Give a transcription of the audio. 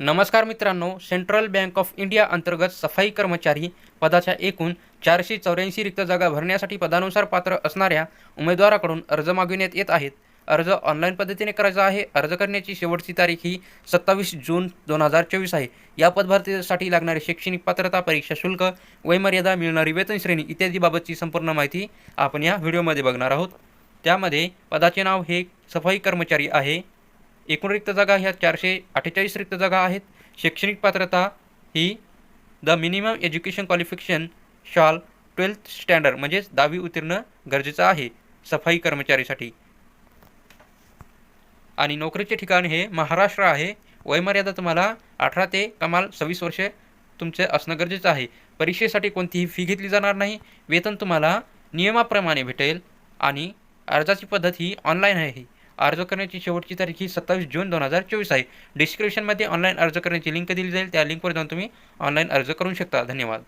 नमस्कार मित्रांनो central bank of India अंतर्गत सफाई कर्मचारी पदाच्या एकूण चारशे चौऱ्याऐंशी रिक्त जागा भरण्यासाठी पदानुसार पात्र असणाऱ्या उमेदवाराकडून अर्ज मागविण्यात येत आहेत. अर्ज ऑनलाईन पद्धतीने करायचा आहे. अर्ज करण्याची शेवटची तारीख ही सत्तावीस जून दोन हजार चोवीस आहे. या पदभरतीसाठी लागणारी शैक्षणिक पात्रता परीक्षा शुल्क वयमर्यादा मिळणारी वेतन श्रेणी इत्यादी बाबतची संपूर्ण माहिती आपण या व्हिडिओमध्ये बघणार आहोत. त्यामध्ये पदाचे नाव हे सफाई कर्मचारी आहे. एकूण रिक्त जागा ह्या चारशे अठ्ठेचाळीस रिक्त जागा आहेत. शैक्षणिक पात्रता ही the minimum education qualification shall twelfth standard म्हणजेच दहावी उत्तीर्ण गरजेचं आहे सफाई कर्मचारीसाठी. आणि नोकरीचे ठिकाण हे महाराष्ट्र आहे. वयमर्यादा तुम्हाला अठरा ते कमाल सव्वीस वर्षे तुमचे असणं गरजेचं आहे. परीक्षेसाठी कोणतीही फी घेतली जाणार नाही. वेतन तुम्हाला नियमाप्रमाणे भेटेल आणि अर्जाची पद्धत ही ऑनलाईन आहे. अर्ज करण्याची शेवटची तारीख ही सत्तावीस जून दोन हजार चोवीस आहे. डिस्क्रिप्शनमध्ये ऑनलाईन अर्ज करण्याची लिंक दिली जाईल. त्या लिंकवर जाऊन तुम्ही ऑनलाईन अर्ज करू शकता. धन्यवाद.